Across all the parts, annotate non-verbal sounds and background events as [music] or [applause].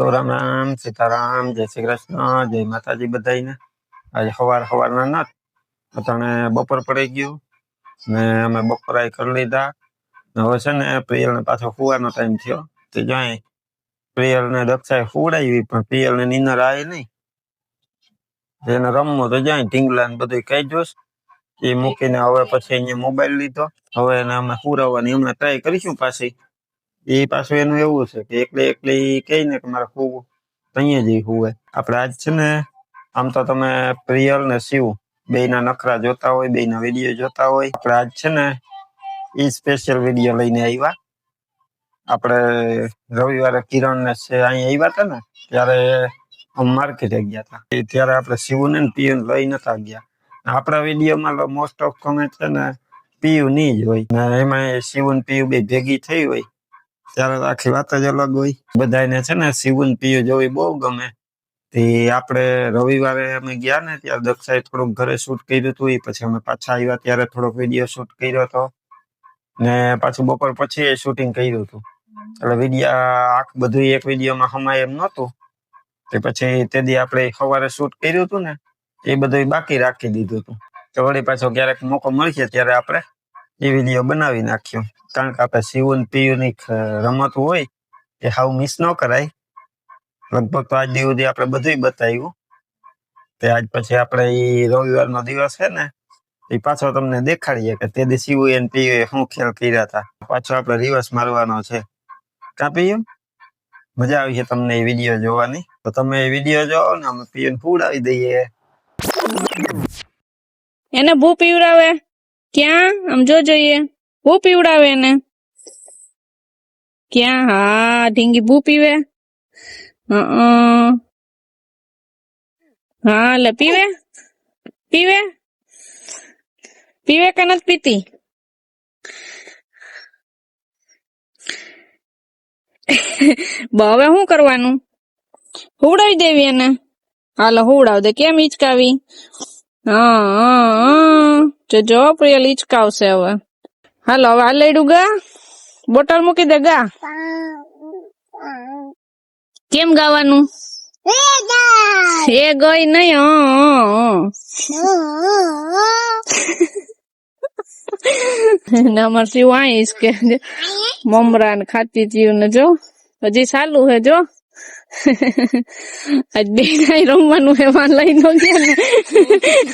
તો રામ રામ સીતારામ જય શ્રી કૃષ્ણ જય માતાજી બધાને આજે સવાર સવારના ના અટાણે બપોર પડી ગયું ને અમે બપોરાય કરી લીધા. હવે છે ને પ્રિયલ ને પાછો ફુવાનો ટાઈમ થયો. તે જાય પ્રિયલ ને દક્ષાએ ફૂડાવી પણ પ્રિયલ ને નીંદર આવે નહીં. એને રમવું તો જાય ઢીંગલા ને બધું કઈ જોશ. એ મૂકીને હવે પછી અહીંયા મોબાઈલ લીધો. હવે એને અમે ફુરાવવાની હમણાં ટ્રાય કરીશું પાછી. એ પાછું એનું એવું છે કે એકલી એકલી કહે ને કે મારે ખૂબ અહીંયા જ હોય આપણે આજ છે ને, આમ તો તમે પ્રિયલ ને શિવ બે ના નખરા જોતા હોય બે ના વીડિયો જોતા હોય આપણે આજ છે ને એ સ્પેશિયલ વીડિયો લઈને આવ્યા આપણે રવિવારે કિરણ ને છે અહીંયા આવ્યા હતા ને, ત્યારે માર્કેટે ગયા હતા એ ત્યારે આપણે શિવ ને પિયુ લઈ નતા ગયા. આપણા વિડીયોમાં મોસ્ટ ઓફ કોમેન્ટ છે ને, પીયુ ની જ હોય. ને એમાં ને પીયુ બે ભેગી થઈ હોય. ત્યારે આખી વાત જ અલગ હોય. બધાને છે ને શિવન પીયુ જોવી બહુ ગમે. તે આપણે રવિવારે અમે ગયા ને ત્યારે દક્ષાએ થોડુંક ઘરે શૂટ કર્યું હતું એ પછી અમે પાછા આવ્યા ત્યારે થોડોક વીડિયો શૂટ કર્યો હતો ને પાછું બપોર પછી એ શૂટિંગ કર્યું હતું એટલે વિડીયા આખ બધું એક વિડીયોમાં હમાય એમ નહોતું. તે પછી તે દી આપણે સવારે શૂટ કર્યું હતું ને, એ બધું બાકી રાખી દીધું હતું તો વળી પાછો ક્યારેક મોકો મળશે ત્યારે આપણે એ વીડિયો બનાવી નાખ્યો. કારણ કે આપણે શિવન પીયુની રમત હોય, એ હાવ મિસ ન કરાય. લગભગ તો આજ સુધી આપણે બધું બતાવ્યું. તે આજ પછી આપણે એ રવિવારનો દિવસ છે ને, એ પાછો તમને દેખાડીએ કે તે દી શિવ એન એ શું ખેલ કર્યા હતા. પાછો આપણે રિવર્સ મારવાનો છે. કાં પીયું? મજા આવી છે તમને એ વીડિયો જોવાની. તો તમે એ વીડિયો જોવો ને અમે પીયુને ફૂડાવી દઈએ. એને ભૂ પીવડાવે? ક્યાં આમ જો જોઈએ ભૂ પીવડાવે એને ક્યાં હા ઢીંગી ભૂ પીવે હં. હા લે પીવે પીવે પીવે કે નથી પીતી બ હવે શું કરવાનું હુવડાવી દેવી એને હાલો હુવડાવ દે કેમ હિચકાવી હા. જો પ્રિયલ હિચકાવશે હવે. હાલો હવે આ લેડું ગા. બોટલ મૂકી દે ગા. કેમ ગાવાનું? એ ગઈ નહીં નમર શિવ આઈશ કે મમરા ને ખાતી જીવ ને જો. હજી ચાલુ હે જો. આજ બે નાઈ રમવાનું એમાં લઈ નો ગયા ને.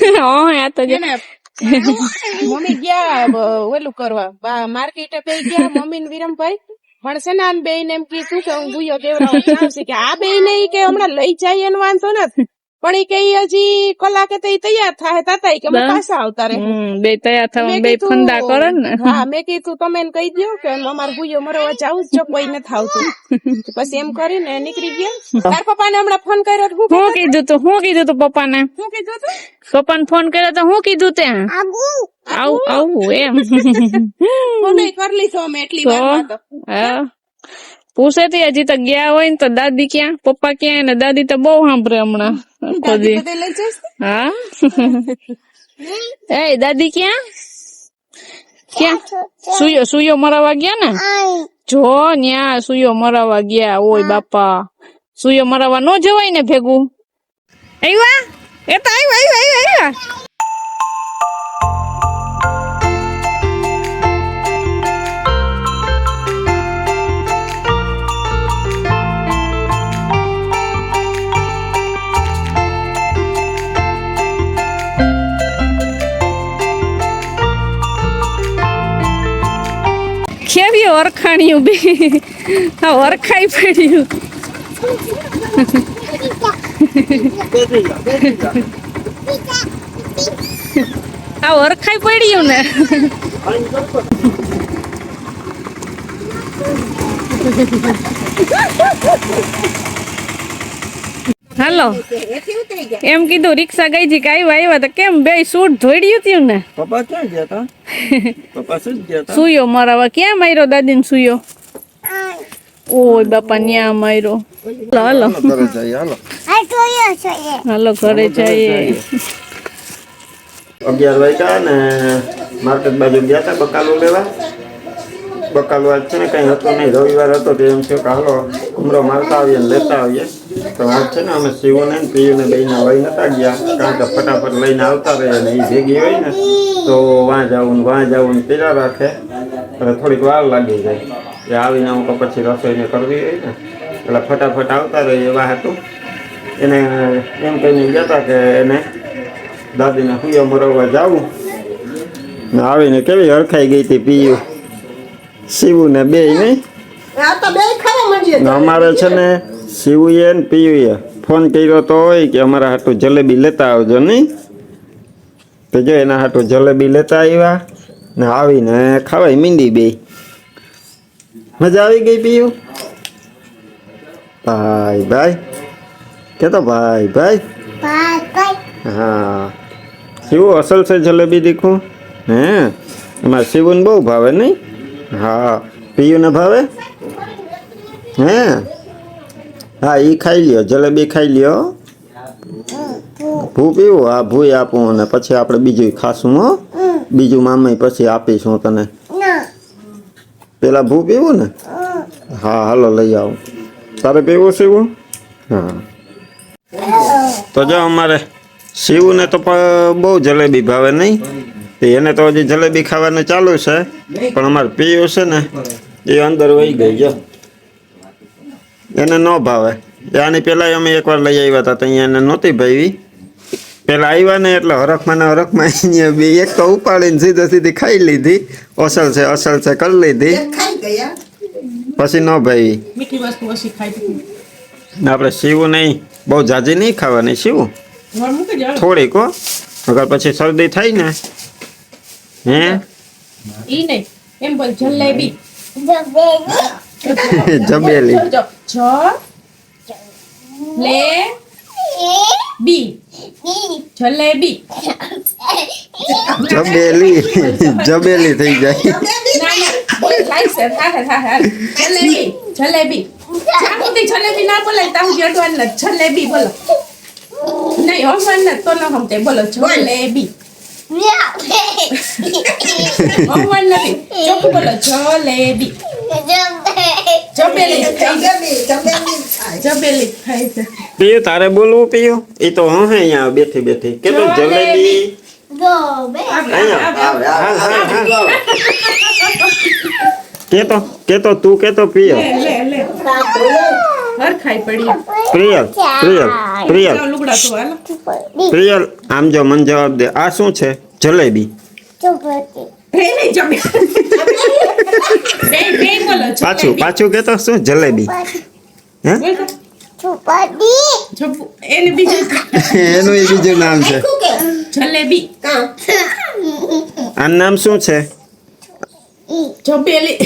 [laughs] હા આ તો મમ્મી ગયા ઓલું કરવા. બા- માર્કેટે પે ગયા મમ્મી ને વિરમભાઈ. ભણશે ને આન બેન એમ કીધું કે હું ગુયો દેવરાવ આવશે. કે આ બે ને કે હમણાં લઈ જાય એનો વાંધો નથી. પણ ઈ કે ઈ હજી કલાકે તો ઈ તૈયાર થાય તાતા ઈ કે અમે બા. પાછા આવતા રહે. હમ, બે તૈયાર થવા મેં બે કીધું- ફંદા કરે ને. હા મેં કીધું તમે એને કહી દો કે અમાર ગુયો મરવા જાવું જ જો કોઈ નથી આવતું. તો પછી એમ કરીને નીકળી ગયા. તાર પપ્પાને હમણાં ફોન કર્યો તો હું શું કીધું તું શું કીધું તું પપ્પાને? શું કીધું તું? પપ્પાને ફોન કર્યો તો શું કીધું તે? આવું આવું એમ. [laughs] ફોન કરી લીધો અમે એટલી તો વારમાં તો. હા. પૂછે તી હજી તો ગયા હોય ને તો દાદી ક્યાં? પપ્પા ક્યાં? ને દાદી તો બહુ સાંભળે હમણાં. બધે હા? [laughs] એ દાદી ક્યાં? ક્યાં? સુયો સુયો મરાવા ગયા ને? જો ન્યા સુયો મરાવા ગયા. ઓય બાપા. સુયો મરાવા નો જવાય ને ભેગું. આવ્યા એ તો આવ્યા આવ્યા આવ્યા ઓરખાણ્યું બે. હા ઓરખાઈ પડ્યું. આ ઓરખાઈ પડ્યું ને. હાલો. એમ કીધું રિક્ષા ગઈ જી કે આવ્યા આવ્યા તો કેમ બે સૂટ ધોડ્યું ત્યું ને? પપ્પા ક્યાં ગયા હતા [laughs] પપ્પા શું ગયા હતા સુયો મારા ક્યાં માર્યો દાદી ને સુયો? ઓય બાપા ન્યા માર્યો. હાલો હાલો. ઘરે જઈએ હાલો. હાલો ઘરે જઈએ. અગિયાર વાગ્યા ને માર્કેટ બાજુ ગયા હતા બકાલો લેવા. બકાલો આજ છે ને કંઈ હતું નહીં. રવિવાર હતો તો એમ થયું કે હાલો ઉમરો મારતા આવીએ ને લેતા આવીએ. તો વાત છે ને અમે શિવને પીયુને બેને લઈ નતા ગયા. કારણ કે ફટાફટ લઈને આવતા રહીએ ને એ ભેગી હોય ને તો વાં જવું ને વાં જવું ને પીરા રાખે. એટલે થોડીક વાર લાગી જાય. એ આવીને હું તો પછી રસોઈને કરવી હોય ને. એટલે ફટાફટ આવતા રહીએ એવા હતું એને એમ કહીને ગયા હતા કે એને દાદીને હુયો મરવવા જાવું ને આવીને કેવી હરખાઈ ગઈ હતી પીયું શિવું ને બે નહીં. અમારે છે ને શિવુએ ને પિયુએ. ફોન કર્યો તો હોય કે અમારા હાટું જલેબી લેતા આવજો નહીં? તો જો એના હાટું જલેબી લેતા આવ્યા ને આવીને ખાવાય મીંડી બે. મજા આવી ગઈ પીયું? ભાઈ ભાઈ. કે તો ભાઈ? ભાઈ હા. શિવું અસલ છે જલેબી દીખું હે? એમાં શિવુને બહુ ભાવે નહીં? હા. પીયુને ભાવે? હે? હા એ ખાઈ લ્યો જલેબી ખાઈ લ્યો. ભૂ પીવું? હા ભૂ આપું અને પછી આપણે બીજું ખાશું હો. બીજું મામા પછી આપીશું તને. પેલા ભૂ પીવું ને? હા હાલો લઈ આવું. તારે પીવું શીવું? હા. તો જો અમારે શિવને તો બહુ જલેબી ભાવે નહીં. એને તો હજી જલેબી ખાવાનું ચાલુ છે. પણ અમારે પીયું છે ને એ અંદર વહી ગઈ જો. એને ન ભાવે. આની પહેલાં અમે એકવાર લઈ આવ્યા હતા તો અહીંયા એને નહોતી ભાવી પેલા આવ્યા ને એટલે હરખમાં ને હરખમાં અહીંયા બે એક તો ઉપાડીને સીધા સીધી ખાઈ લીધી. અસલ છે અસલ છે કરી લીધી. પછી ન ભાવી મીઠી વસ્તુ ઓછી ખાઈ ને આપણે સીવું નહીં બહુ જાજી નહીં ખાવાની જાઓ થોડીક હો. અગર પછી શરદી થાય ને હે? એમ બોલ જલેબી [laughs] જબેલી જો લે. બી. જલેબી. જબેલી જબેલી થઈ જાય. જલેબી જલેબી. જલેબી ના બોલાય ત્યાં સુધી અડવાન જલેબી બોલો. નહીં હસવાન તો ન સમતે બોલો જલેબી. હસવાન નથી. બોલો જલેબી. પીયું તારે બોલવું પીયું? એ તો હું હે અહીંયા બેઠી બેઠી. કેટલું જલેબી? અહીંયા. કેતો હાલ હાલ કે તો કેતો પિયલ લે લે હર ખાઈ પડી. પ્રિયલ પ્રિયલ પ્રિયલ. પ્રિયલ આમ જો મને જવાબ દે. આ શું છે? જલેબી. પાછું પાછું કે તો શું? જલેબી. હે. એને બીજું એનું બીજું નામ [laughs] છે. જલેબી. આનું નામ શું છે? જબેલી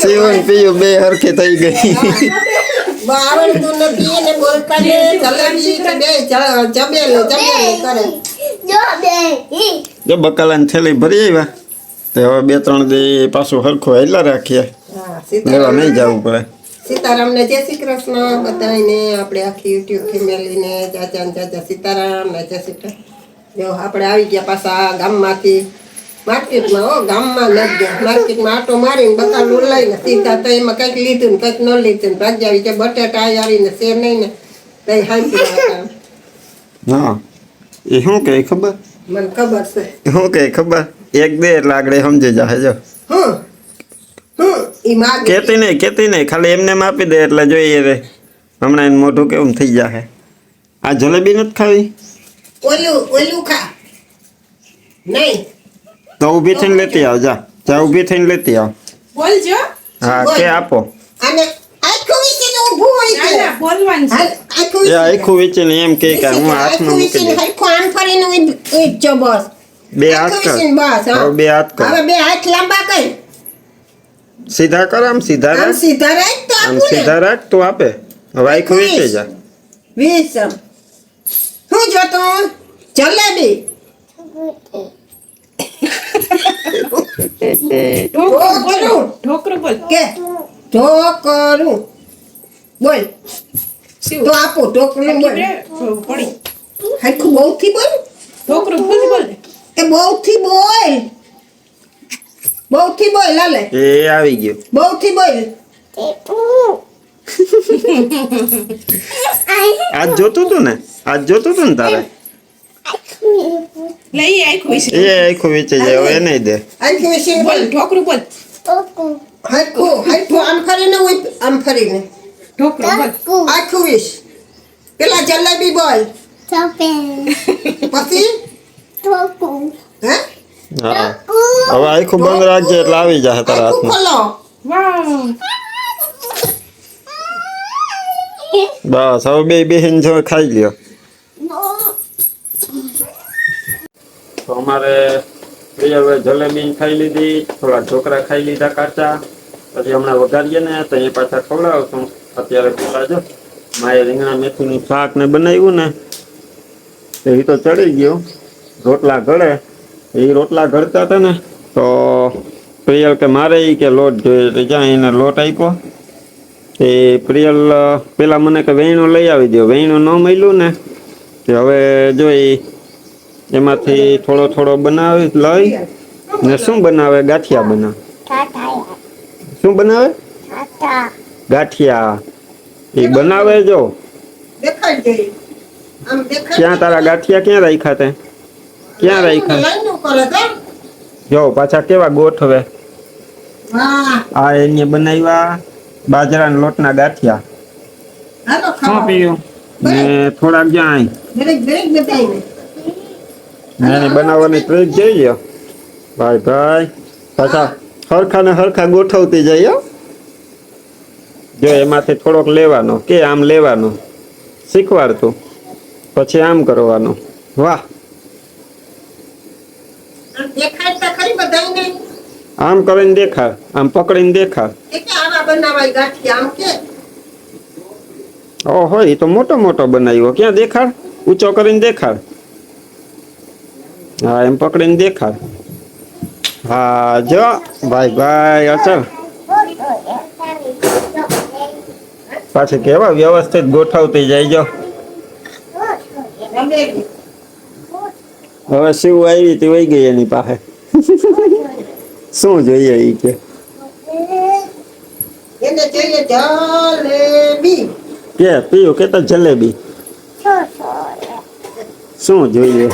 શિવન પિયું બે હરખે થઈ ગઈ. આવડતું નથી એને બોલતા ને જલેબી બે જબેલી જબેલી કરે. જો બકાલાની થેલી ભરી આવ્યા. તો હવે બે ત્રણ દી પાછું હરખું હેલા રાખીએ. લેવા નહીં જવું પડે. સીતારામને જય શ્રી કૃષ્ણ બધાને આપણે આખી યુટ્યુબ ફેમિલીને ને જાજા સીતારામ ને જય શ્રી કૃષ્ણ. જો આપણે આવી ગયા પાછા ગામમાંથી. માર્કેટમાં હો ગામમાં નથી ગયા માર્કેટમાં આટો મારીને બકાલું લઈને સીધા તો એમાં કંઈક લીધું ને કંઈક ન લીધું ને ભાગ્યા આવી ગયા બટેટા આવીને શેર નહીં ને તઈ હાંકી હા. એ શું કહે ખબર? મને ખબર છે. શું કહે ખબર? એક દે એટલે આગળ સમજી જા. જો કેતી નહીં કેતી નહીં ખાલી એમને એમ આપી દે એટલે જોઈએ રે. હમણાં એનું મોઢું કેવું થઈ જાહે. આ જલેબી નથી ખાવી? ઓલું ઓલું ખા. નહીં. તો ઊભી થઈને લેતી આવ જા. જા ઊભી થઈને લેતી આવ. બોલજો હા કે આપો. અને આખું વિચીને ઊભું હોય ના બોલવાનું આખું એ એમ કે કે હું હાથમાં મૂકી દઉં આમ ફરીને ઊભ- ઊભજો બસ. બે હાથ આખું કર. વિચીને બસ હા. હવે બે હાથ કર. હવે બે હાથ લાંબા કર. સીધા કર આમ સીધા આમ રાખ. સીધા રાખ તો આમ આપું ને. સીધા રાખ તું આપે. હવે આખું વેચી જા. વીસ શું જોતું જલેબી. ઢોકરું. બોલો ઢોકરું બોલ. કે? ઢોકરું. બોલ. શિવ તો આપો ઢોકરું બોલ. પડી હરખું બહુથી બોલ. ઢોકરું ખુદ બોલ. એ બહુથી બોલ. બહુ થી બોલ લાલે એ આવી ગયો. બહુ થી બોલ. આજ જોતું તું ને? આજ જોતો તો ને તારે? લઈ આખું વિશે એ આખું વેચી જાય એ નહીં દે. આખી વિશે બોલ ઠોકરું બોલ. હાઈકું હાઈકું આમ ફરીને હોય આમ ફરીને. ઢોકરું બોલ. આખું વિશ. પેલા જલેબી બોલ. પછી? હે? હા. હવે આખું બંધ રાખજે એટલે આવી જશે તારા હાથમાં. બસ હવે બે બેહીન જો ખાઈ લ્યો. તો અમારે પ્રિય હવે જલેબી ખાઈ લીધી થોડા ઢોકળા ખાઈ લીધા કાચા. પછી હમણાં વઘારીએ ને તો એ પાછા ખવડાવશું. અત્યારે ખવડાવજો માએ રીંગણા મેથીનું શાક ને બનાવ્યું ને એ તો ચડી ગયું. રોટલા ઘડે એ રોટલા ઘડતા હતા ને તો પ્રિયલ કે મારે એ કે લોટ જોઈએ એટલે જ્યાં એને લોટ આપ્યો. એ પ્રિયલ પેલા મને કે વેણું લઈ આવી દો વેણું ન મળ્યું ને તે હવે જો એ એમાંથી થોડો થોડો બનાવી લઈ ને શું બનાવે? ગાંઠિયા બનાવે. શું બનાવે? ગાંઠિયા. એ બનાવે જો. જઈ ક્યાં તારા ગાંઠિયા ક્યાં રાખ્યા તે? ક્યાં રાખ્યા જો પાછા કેવા ગોઠવે આ એને બનાવ્યા બાજરાના લોટના ગાંઠિયા. શું પીયું? ને થોડાક જ્યાં દરેક બનાવવાની ટ્રીક જોઈએ. ભાઈ ભાઈ પાછા હરખા ને હરખા ગોઠવતી જઈએ. જો એમાંથી થોડોક લેવાનો. કે આમ લેવાનો? શીખવાડતું. પછી આમ કરવાનું. વાહ. આમ દેખાડતા ખરી બધાને આમ કરીને દેખાડ આમ પકડીને દેખાડ એ કે આવા બનાવાય ગાંઠિયા આમ કે? ઓહો એ તો મોટો મોટો બનાવ્યો. ક્યાં દેખાડ? ઊંચો કરીને દેખાડ. હા એમ પકડીને દેખાડ. હા જો. ભાઈ ભાઈ અચલ. પાછી કેવા વ્યવસ્થિત ગોઠવતી જાય જો. હવે શિવ આવી તે વહી ગઈ એની પાસે. શું જોઈએ એ કે? એને જોઈએ જલેબી. કે પીયું કે તો જલેબી. શું જોઈએ?